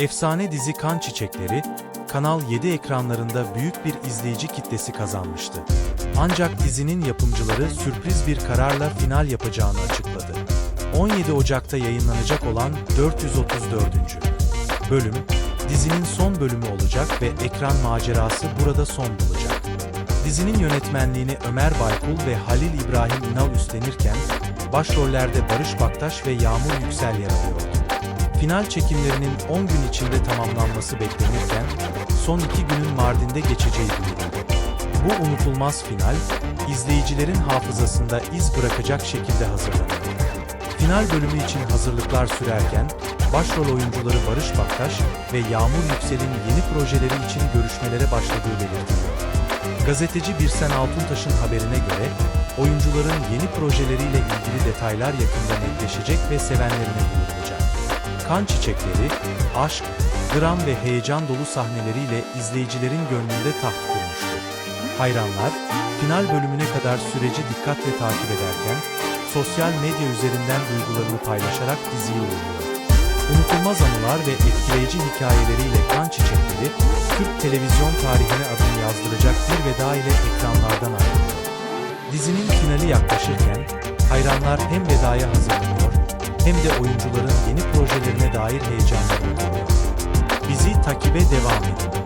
Efsane dizi Kan Çiçekleri, Kanal 7 ekranlarında büyük bir izleyici kitlesi kazanmıştı. Ancak dizinin yapımcıları sürpriz bir kararla final yapacağını açıkladı. 17 Ocak'ta yayınlanacak olan 434. bölüm, dizinin son bölümü olacak ve ekran macerası burada son bulacak. Dizinin yönetmenliğini Ömer Baykul ve Halil İbrahim İnal üstlenirken, başrollerde Barış Baktaş ve Yağmur Yüksel yer alıyordu. Final çekimlerinin 10 gün içinde tamamlanması beklenirken, son iki günün Mardin'de geçeceği duyuruldu. Bu unutulmaz final, izleyicilerin hafızasında iz bırakacak şekilde hazırlanıyor. Final bölümü için hazırlıklar sürerken, başrol oyuncuları Barış Baktaş ve Yağmur Yüksel'in yeni projeleri için görüşmelere başladığı belirtiliyor. Gazeteci Birsen Altuntaş'ın haberine göre, oyuncuların yeni projeleriyle ilgili detaylar yakında netleşecek ve sevenlerine duyurulacak. Kan Çiçekleri, aşk, dram ve heyecan dolu sahneleriyle izleyicilerin gönlünde taht kurmuştu. Hayranlar, final bölümüne kadar süreci dikkatle takip ederken, sosyal medya üzerinden duygularını paylaşarak diziyi övüyor. Unutulmaz anılar ve etkileyici hikayeleriyle Kan Çiçekleri, Türk televizyon tarihine adını yazdıracak bir veda ile ekranlardan ayrılıyor. Dizinin finali yaklaşırken, hayranlar hem vedaya hazırlanıyor, hem de oyuncuların yeni projelerine dair heyecanla bekliyor. Bizi takibe devam edin.